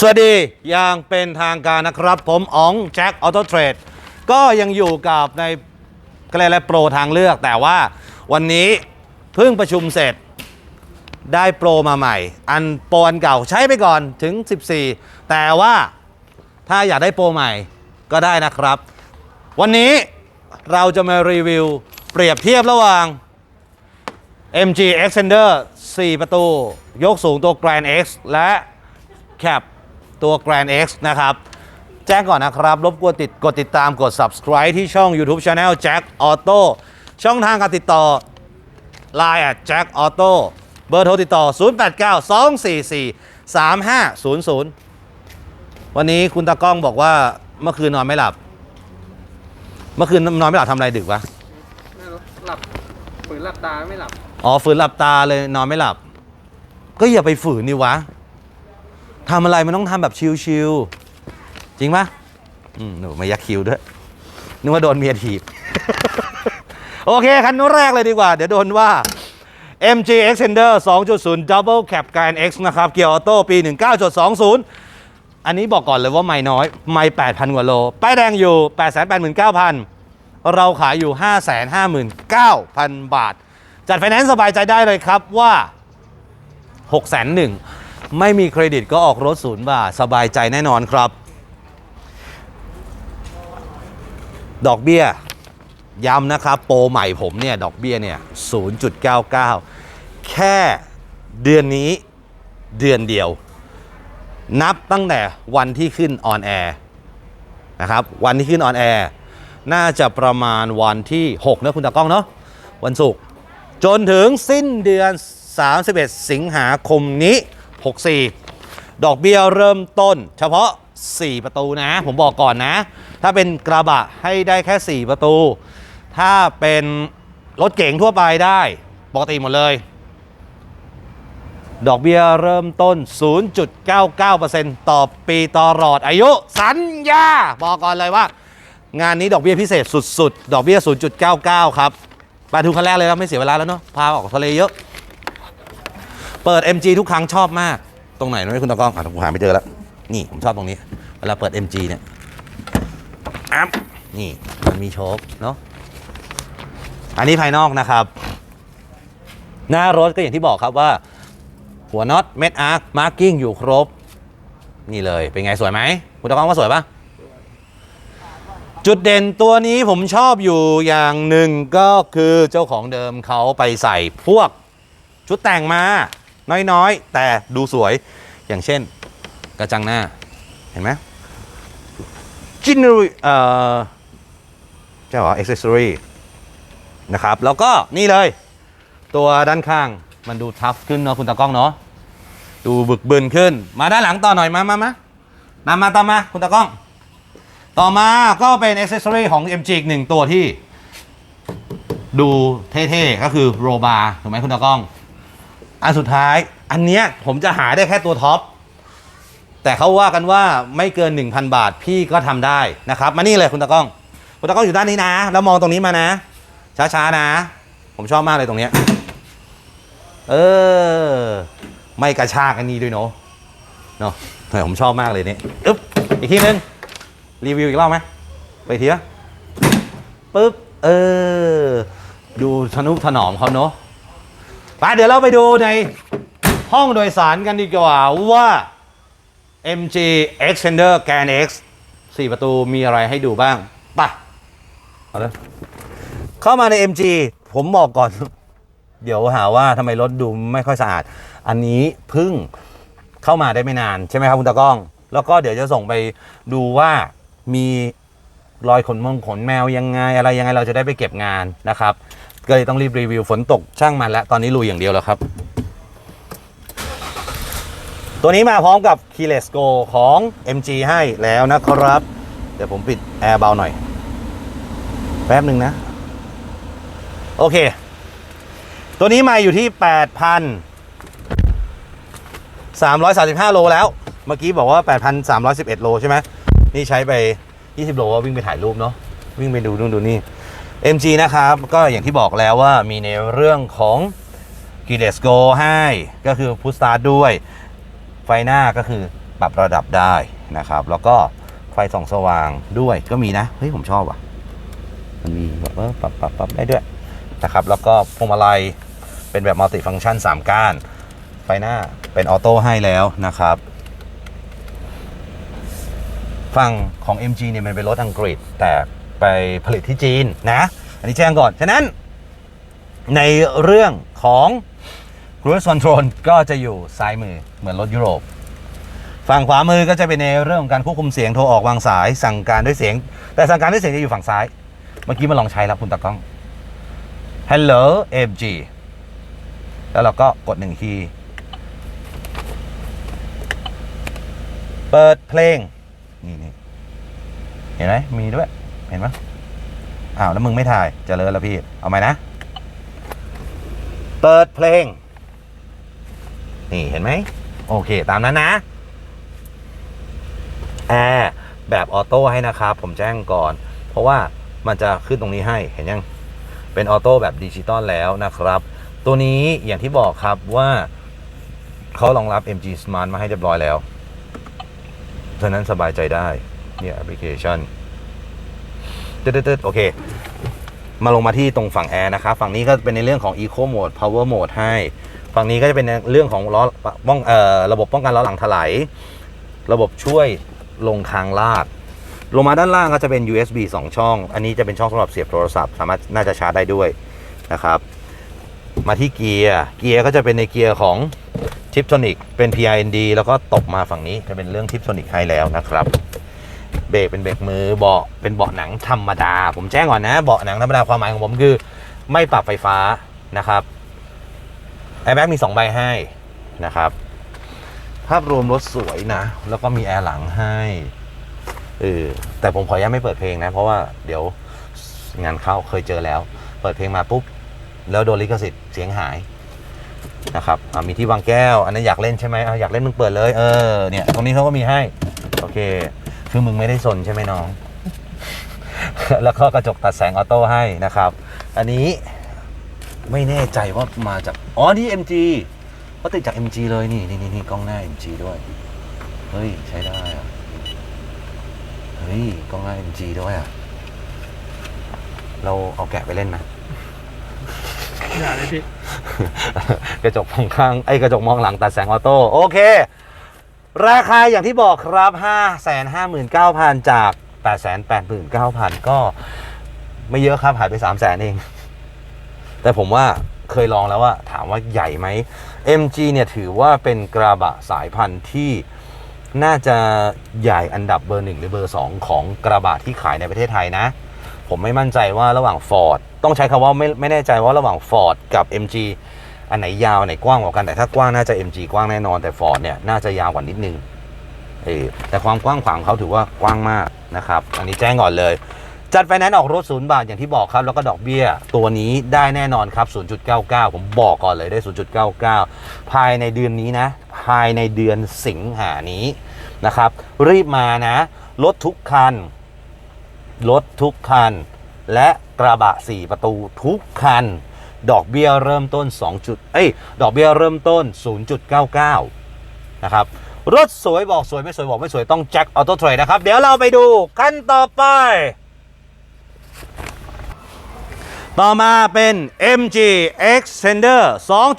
สวัสดีอย่างเป็นทางการนะครับ ผมอ๋องแจ็คออโต้เทรดก็ยังอยู่กับในก็เรียกอะไรโปรทางเลือก แต่ว่าวันนี้เพิ่งประชุมเสร็จได้โปรมาใหม่ อันโปรอันเก่าใช้ไปก่อนถึง 14 แต่ว่าถ้าอยากได้โปรใหม่ก็ได้นะครับ วันนี้เราจะมารีวิวเปรียบเทียบระหว่าง MG Extender 4 ประตู ยกสูงตัว Grand X และแคป ตัว Grand X นะครับ แจ้งก่อนนะครับ รบกวนติดกดติดตามกด subscribe ที่ช่อง YouTube Channel Jack Auto ช่องทางการติดต่อ Line at Jack Auto เบอร์โทรติดต่อ 089 244 3500 วันนี้คุณตากล้องบอกว่าเมื่อคืนนอนไม่หลับ เมื่อคืนนอนไม่หลับทำอะไรดึกวะ ไม่รู้หลับฝืนหลับตาไม่หลับ อ๋อฝืนหลับตาเลยนอนไม่หลับ ก็อย่าไปฝืนนี่วะ ทำอะไรมันต้องทำแบบชิลๆจริงปะอืมหนูไมายักคิวด้วยนึกว่าโดนเมียถีบ โอเค คันนู้นแรกเลยดีกว่า เดี๋ยวโดนว่า MG Extender 2.0 Double Cab Grand X นะครับ เกียร์ออโต้ปี 19.20 อันนี้บอกก่อนเลยว่าไม่น้อย ไม่ 8,000 กว่าโล ป้ายแดงอยู่ 889,000 เราขายอยู่ 559,000 บาท จัดไฟแนนซ์สบายใจได้เลยครับว่า 6 0 0 0 0 ไม่มีเครดิตก็ออกรถศูนย์บาทสบายใจแน่นอนครับ ดอกเบี้ย ย้ำนะครับ โปรใหม่ผมเนี่ย ดอกเบี้ยเนี่ย 0.99 แค่เดือนนี้เดือนเดียว นับตั้งแต่วันที่ขึ้นออนแอร์นะครับ วันที่ขึ้นออนแอร์น่าจะประมาณวันที่ 6 นะคุณตากล้องเนาะวันศุกร์จนถึงสิ้นเดือน 31 สิงหาคมนี้ 64 ดอกเบี้ยเริ่มต้น เฉพาะ 4 ประตูนะ ผมบอกก่อนนะ ถ้าเป็นกระบะให้ได้แค่ 4 ประตู ถ้าเป็นรถเก๋งทั่วไปได้ ปกติหมดเลย ดอกเบี้ยเริ่มต้น 0.99%ต่อปีตลอดอายุ สัญญา บอกก่อนเลยว่า งานนี้ดอกเบี้ยพิเศษสุด ๆ ดอกเบี้ย 0.99 ครับไปทุกคันแรกเลยแล้วไม่เสียเวลาแล้วเนาะพาออกทะเลเยอะ เปิด MG ทุกครั้งชอบมาก ตรงไหนนะคุณตากล้องอะผมหาไม่เจอแล้ว นี่ผมชอบตรงนี้ เวลาเปิด MG เนี่ยอัพนี่มันมีโชคเนาะ อันนี้ภายนอกนะครับ หน้ารถก็อย่างที่บอกครับว่า หัวน็อตเม็ดอาร์คมาร์กิ้งอยู่ครบ นี่เลย เป็นไงสวยไหม คุณตะก้องว่าสวยปะจุดเด่นตัวนี้ผมชอบอยู่อย่างหนึ่งก็คือเจ้าของเดิมเขาไปใส่พวกชุดแต่งมา น้อยๆ แต่ดูสวยอย่างเช่นกระจังหน้า เห็นไหมจินรีเอ่อเจ้าเหรอ accessory นะครับ แล้วก็นี่เลย ตัวด้านข้างมันดูทัฟขึ้นเนาะคุณตากล้องเนาะดูบึกบึนขึ้น มาด้านหลังต่อหน่อยมามามามามาตามมาคุณตากล้อง ต่อมาก็เป็นอ c เซสซอรีของ MG อีกหนึ่งตัวที่ ดูเท่ๆ ก็คือโรบาถูกไหมคุณตากล้อง อันสุดท้าย อันเนี้ยผมจะหาได้แค่ตัวท็อป แต่เขาว่ากันว่าไม่เกิน 1,000 บาทพี่ก็ทำได้นะครับ มานี่เลยคุณตากล้อง คุณตากล้องอยู่ด้านนี้นะ แล้วมองตรงนี้มานะ ช้าๆนะ ผมชอบมากเลยตรงเนี้ย เออ ไม่กระชากอันนี้ด้วยเนาะ เนาะแต่ผมชอบมากเลยเนี่ยอึ๊บ อีกทีนึง รีวิวอีกรอบไหมไปทีละปึ๊บ เออ ดูทนุถนอมเขาเนาะ ไปเดี๋ยวเราไปดูในห้องโดยสารกันดีกว่าว่า MG Extender Gan X 4 ประตูมีอะไรให้ดูบ้างไปเอาเลยเข้ามาใน MG ผมบอกก่อน เดี๋ยวหาว่าทำไมรถดูไม่ค่อยสะอาด อันนี้เพิ่งเข้ามาได้ไม่นานใช่ไหมครับคุณตากล้อง แล้วก็เดี๋ยวจะส่งไปดูว่ามีรอยขนมงขนแมวยังไงอะไรยังไงเราจะได้ไปเก็บงานนะครับ ก็เลยต้องรีบรีวิวฝนตกช่างมันแล้ว ตอนนี้ลุยอย่างเดียวแล้วครับ ตัวนี้มาพร้อมกับ Keyless Go ของ MG ให้แล้วนะครับ เดี๋ยวผมปิดแอร์เบาหน่อย แป๊บหนึ่งนะ โอเค ตัวนี้มาอยู่ที่ 8,335 โลแล้ว เมื่อกี้บอกว่า 8,311 โลใช่ไหมนี่ใช้ไป 20 โลก็วิ่งไปถ่ายรูปเนาะวิ่งไปดูนู่นดูนี่ MG นะครับ ก็อย่างที่บอกแล้วว่ามีในเรื่องของ k e y l e s s Go ให้ก็คือ Push Start ด้วย ไฟหน้าก็คือปรับระดับได้นะครับ แล้วก็ไฟส่องสว่างด้วยก็มีนะ เฮ้ย ผมชอบว่ะ มันมีแบบว่าปรับปรับปรับได้ด้วยนะครับ แล้วก็พวงมาลัยเป็นแบบมัลติฟัง c t ชัน 3 ก้าน ไฟหน้าเป็นออโต้ให้แล้วนะครับ ฝั่งของ MG เนี่ยมันเป็นรถอังกฤษแต่ ไปผลิตที่จีนนะ อันนี้แจ้งก่อน ฉะนั้น ในเรื่องของ Cruise Control ก็จะอยู่ซ้ายมือเหมือนรถยุโรป ฝั่งขวามือก็จะเป็นในเรื่องของการควบคุมเสียงโทรออกวางสาย สั่งการด้วยเสียง แต่สั่งการด้วยเสียงจะอยู่ฝั่งซ้าย เมื่อกี้มาลองใช้แล้วคุณตากล้อง Hello MG แล้วเราก็กดหนึ่งที เปิดเพลง นี่นี่เห็นไหมมีด้วย เห็นไหมอ้าวแล้วมึงไม่ถ่ายเจริญแล้วพี่ เอาไหมนะ เปิดเพลง นี่เห็นไหม โอเค ตามนั้นนะแอร์แบบออโต้ให้นะครับ ผมแจ้งก่อน เพราะว่ามันจะขึ้นตรงนี้ให้เห็นยัง เป็นออโต้แบบดิจิตอลแล้วนะครับ ตัวนี้อย่างที่บอกครับว่าเขารองรับ MG Smart มาให้เรียบร้อยแล้วฉะนั้นสบายใจได้เนี่ยแอปพลิเคชัน ตึ๊ดๆโอเค มาลงมาที่ตรงฝั่งแอร์นะครับ ฝั่งนี้ก็เป็นในเรื่องของ Eco Mode Power Mode ให้ ฝั่งนี้ก็จะเป็นในเรื่องของล้อป้องเอ่อระบบป้องกันล้อหลังถลายระบบช่วยลงคางลาด ลงมาด้านล่างก็จะเป็น USB 2 ช่อง อันนี้จะเป็นช่องสำหรับเสียบโทรศัพท์ สามารถน่าจะชาร์จได้ด้วยนะครับ มาที่เกียร์ เกียร์ก็จะเป็นในเกียร์ของทิปโทนิกเป็น PIND แล้วก็ตบมาฝั่งนี้จะเป็นเรื่องทิปโทนิกให้แล้วนะครับ เบรกเป็นเบรกมือเบาะเป็นเบาะหนังธรรมดา ผมแจ้งก่อนนะเบาะหนังธรรมดาความหมายของผมคือ ไม่ปรับไฟฟ้านะครับแอร์แบ็กมี 2 ใบให้นะครับ ภาพรวมรถสวยนะ แล้วก็มีแอร์หลังให้เออแต่ผมขออนุญาตไม่เปิดเพลงนะ เพราะว่าเดี๋ยวงานเข้าเคยเจอแล้ว เปิดเพลงมาปุ๊บ แล้วโดนลิขสิทธิ์เสียงหายนะครับมีที่วางแก้ว อันนั้นอยากเล่นใช่ไหมออยากเล่นมึงเปิดเลย เออเนี่ยตรงนี้เขาก็มีให้ โอเค คือมึงไม่ได้สนใช่ไหมน้อง แล้วก็กระจกตัดแสงออโต้ให้นะครับ อันนี้ไม่แน่ใจว่ามาจาก อ๋อ นี่ MG เขาติดจาก MG เลยนี่นี่นี่นี่กล้องหน้า MG ด้วย เฮ้ย ใช้ได้อะเฮ้ย กล้องหน้า MG ด้วยอะ เราเอาแกะไปเล่นไหมอย่าเลยพี่ กระจกมองข้างไอ้ยกระจกมองหลังตัดแสงออโต้โอเค ราคาอย่างที่บอกครับ 559,000 จาก 889,000 ก็ไม่เยอะครับ หายไป 300,000 เอง แต่ผมว่าเคยลองแล้วว่า ถามว่าใหญ่ไหม MG เนี่ยถือว่าเป็นกระบะสายพันธุ์ที่น่าจะใหญ่อันดับเบอร์หนึ่งหรือเบอร์สองของกระบะที่ขายในประเทศไทยนะ ผมไม่มั่นใจว่าระหว่าง Ford ต้องใช้คำว่าไม่ไม่แน่ใจว่าระหว่าง Ford กับ MG อันไหนยาวอันไหนกว้างกว่ากันแต่ถ้ากว้างน่าจะ MG กว้างแน่นอนแต่ Ford เนี่ยน่าจะยาวกว่านิดนึงเออแต่ความกว้างขวางเขาถือว่ากว้างมากนะครับ อันนี้แจ้งก่อนเลย จัดไฟแนนซ์ออกรถศูนย์บาทอย่างที่บอกครับ แล้วก็ดอกเบี้ย ตัวนี้ได้แน่นอนครับ 0.99 ผมบอกก่อนเลยได้ 0.99 ภายในเดือนนี้นะ ภายในเดือนสิงหานี้นะครับ รีบมานะรถทุกคันรถทุกคัน และกระบะ 4 ประตูทุกคัน ดอกเบี้ยเริ่มต้น2จุดเอ้ยดอกเบี้ยเริ่มต้น 0.99 นะครับรถสวยบอกสวยไม่สวยบอกไม่สวยต้องแจ็คออโต้เทรดนะครับ เดี๋ยวเราไปดูขั้นต่อไป ต่อมาเป็น MG Extender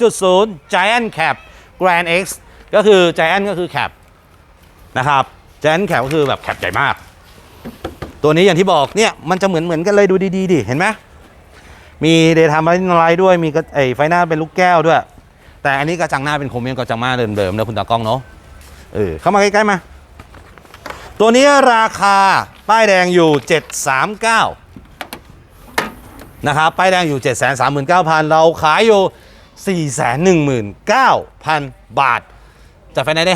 2.0 Giant Cap Grand X ก็คือ Giant ก็คือ Cap นะครับ Giant Cap ก็คือแบบแคปใหญ่มาก ตัวนี้อย่างที่บอกเนี่ยมันจะเหมือนเหมือนกันเลยดูดีๆดิเห็นไหม มีเดย์ทามไลท์ด้วยมีกระไอไฟหน้าเป็นลูกแก้วด้วย แต่อันนี้กระจังหน้าเป็นโครเมียมกระจังหน้าเดิมๆนะคุณตากล้องเนาะเออเข้ามาใกล้ๆมา ตัวนี้ราคาป้ายแดงอยู่ 739นะครับป้ายแดงอยู่ 739,000 เราขายอยู่ 419,000 บาทจัดไฟแนนซ์ได้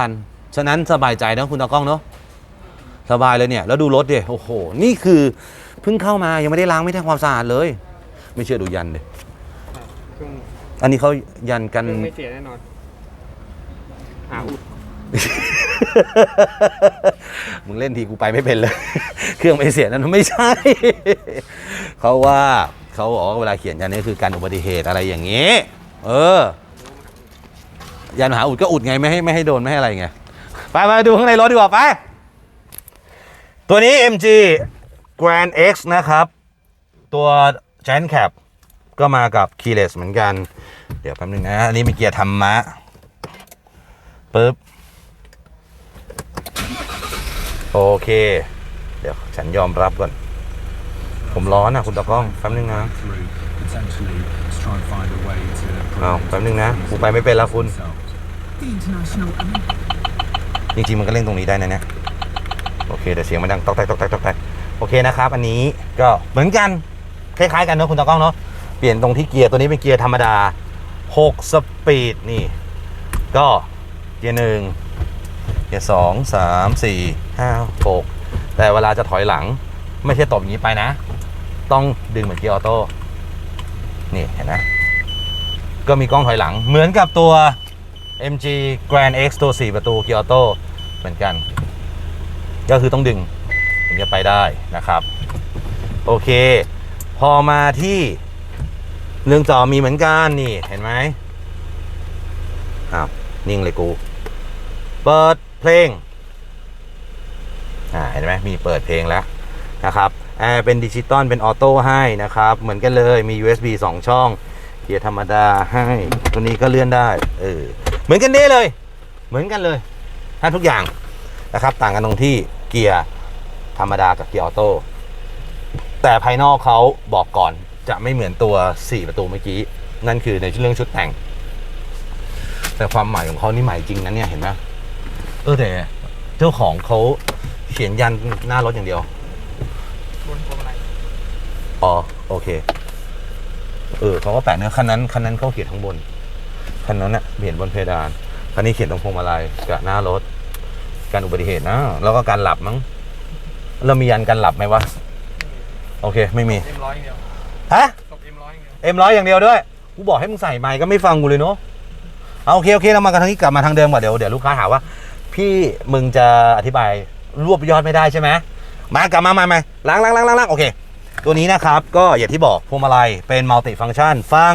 506,000 ฉะนั้นสบายใจนะคุณตากล้องเนาะสบายเลยเนี่ย แล้วดูรถดิโอ้โห นี่คือเพิ่งเข้ามายังไม่ได้ล้างไม่ได้ความสะอาดเลย ไม่เชื่อดูยันดิเครื่องอันนี้เขายันกันเครื่องไม่เสียแน่นอนหาอุดมึงเล่นทีกูไปไม่เป็นเลย เครื่องไม่เสียนั่นไม่ใช่ เขาว่าเขาบอกว่าเวลาเขียนยันนี่คือการอุบัติเหตุอะไรอย่างนี้ เออ ยันมหาอุดก็อุดไงไม่ให้ไม่ให้โดนไม่ให้อะไรไง ไปมาดูข้างในรถดีกว่าไป ตัวนี้ MG Grand X นะครับ ตัว Giant Cap ก็มากับ Keyless เหมือนกัน เดี๋ยวแป๊บนึงนะ อันนี้มีเกียร์ธรรมะปึ๊บ โอเค เดี๋ยวฉันยอมรับก่อน ผมร้อนนะคุณตากล้อง แป๊บนึงนะ เอาแป๊บนึงนะกูไปไม่เป็นแล้วคุณ จริงๆ มันก็เล่นตรงนี้ได้นะเนี่ย โอเคเดี๋ยวเสียงมันดังตอกแตกตอกแตกตอกแตกโอเคนะครับ อันนี้ก็เหมือนกัน คล้ายๆกันเนอะคุณตากล้องเนาะเปลี่ยนตรงที่เกียร์ตัวนี้เป็นเกียร์ธรรมดา 6 สปีดนี่ ก็เกียร์หนึ่งเกียร์สองสามสี่ห้าหกแต่เวลาจะถอยหลังไม่ใช่ตบอย่างนี้ไปนะ ต้องดึงเหมือนเกียร์ออโต้นี่เห็นไหมก็มีกล้องถอยหลังเหมือนกับตัว MG Grand X ตัว 4 ประตูเกียร์ออโต้เหมือนกัน ก็คือต้องดึงถึงจะไปได้นะครับ โอเค พอมาที่เรื่องจอมีเหมือนกันนี่เห็นไหมอ้าวนิ่งเลยกู เปิดเพลงอ่าเห็นไหมมีเปิดเพลงแล้วนะครับแอร์เป็นดิจิตอลเป็นออโต้ให้นะครับ เหมือนกันเลยมี USB 2 ช่องเกียร์ธรรมดาให้ตัวนี้ก็เลื่อนได้เออเหมือนกันเด้เลย เหมือนกันเลยถ้าทุกอย่างนะครับ ต่างกันตรงที่เกียร์ธรรมดากับเกียร์ออโต้ แต่ภายนอกเขาบอกก่อนจะไม่เหมือนตัว 4 ประตูเมื่อกี้ นั่นคือในเรื่องชุดแต่ง แต่ความใหม่ของเขานี่ใหม่จริงนะเนี่ยเห็นไหมเออแต่เจ้าของเขาเขียนยันหน้ารถอย่างเดียวบนพวงมาลัยอ๋อโอเค เออเขาก็แปะเนื้อะคันนั้นคันนั้นเขาเขียนข้างบนคันนั้นน่ะเขียนบนเพดานคันนี้เขียนตรงพวงมาลัยกับหน้ารถ การอุบัติเหตุนะแล้วก็การหลับมั้งเรามียันการหลับไหมวะ โอเค ไม่มี เอ็มร้อยอย่างเดียวฮะตบเอ็มร้อยอย่างเดียวเอ็มร้อยอย่างเดียวด้วย กูบอกให้มึงใส่ไมค์ก็ไม่ฟังกูเลยเนาะ เอาโอเคโอเคเรามากันทางนี้กลับมาทางเดิมก่อนเดี๋ยวเดี๋ยวลูกค้าหาว่า พี่มึงจะอธิบายรวบยอดไม่ได้ใช่ไหมมากลับมามามาล้างล้างล้างล้างล้างโอเค ตัวนี้นะครับก็อย่างที่บอกพวงมาลัยเป็นมัลติฟัง c t ชันฟัง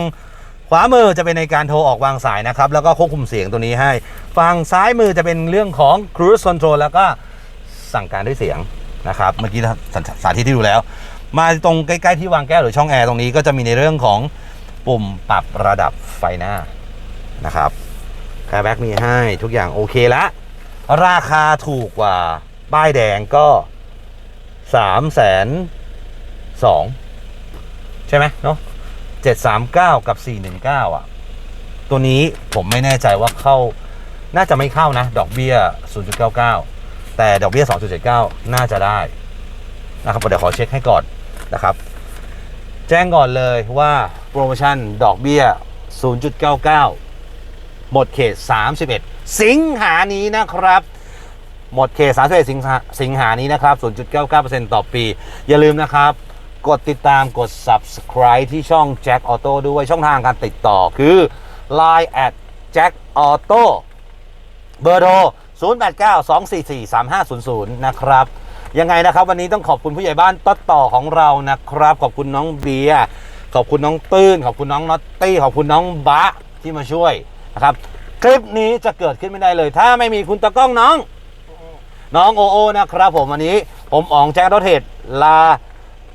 ขวามือจะเป็นในการโทรออกวางสายนะครับ แล้วก็ควบคุมเสียงตัวนี้ให้ ฝั่งซ้ายมือจะเป็นเรื่องของ cruise control แล้วก็สั่งการด้วยเสียงนะครับ เมื่อกี้สาสาธิตที่ดูแล้ว มาตรงใกล้ๆที่วางแก้วหรือช่องแอร์ตรงนี้ก็จะมีในเรื่องของปุ่มปรับระดับไฟหน้านะครับแคร์แบ็กมีให้ทุกอย่างโอเคละ ราคาถูกกว่าป้ายแดงก็สามแสนสองใช่ไหมเนาะเจ็ดสามเก้ากับสี่หนึ่งเก้าอะ ตัวนี้ผมไม่แน่ใจว่าเข้า น่าจะไม่เข้านะ ดอกเบี้ย0.99แต่ดอกเบี้ย2.79น่าจะได้นะครับเดี๋ยวขอเช็คให้ก่อน นะครับแจ้งก่อนเลยว่าโปรโมชั่นดอกเบี้ย 0.99 หมดเขต 31 สิงหานี้นะครับ หมดเขต 31 สิงหาสิงหานี้นะครับ 0.99%ต่อปี อย่าลืมนะครับ กดติดตามกด subscribe ที่ช่อง Jack Auto ด้วยช่องทางการติดต่อคือ Line at Jack Auto เบอร์โทร0892443500 นะครับ ยังไงนะครับ วันนี้ต้องขอบคุณผู้ใหญ่บ้านต้นต่อของเรานะครับ ขอบคุณน้องเบียร์ขอบคุณน้องตื้น ขอบคุณน้องน็อตตี้ขอบคุณน้องบะที่มาช่วยนะครับ คลิปนี้จะเกิดขึ้นไม่ได้เลย ถ้าไม่มีคุณตะกล้องน้อง น้องโอโอนะครับ ผมวันนี้ผมอ๋องแจ็ครถเทศลา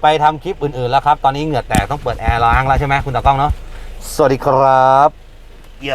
ไปทำคลิปอื่นๆแล้วครับ ตอนนี้เหงื่อแตกต้องเปิดแอร์ล้างแล้วใช่ไหมคุณตะกล้องเนาะสวัสดีครับโย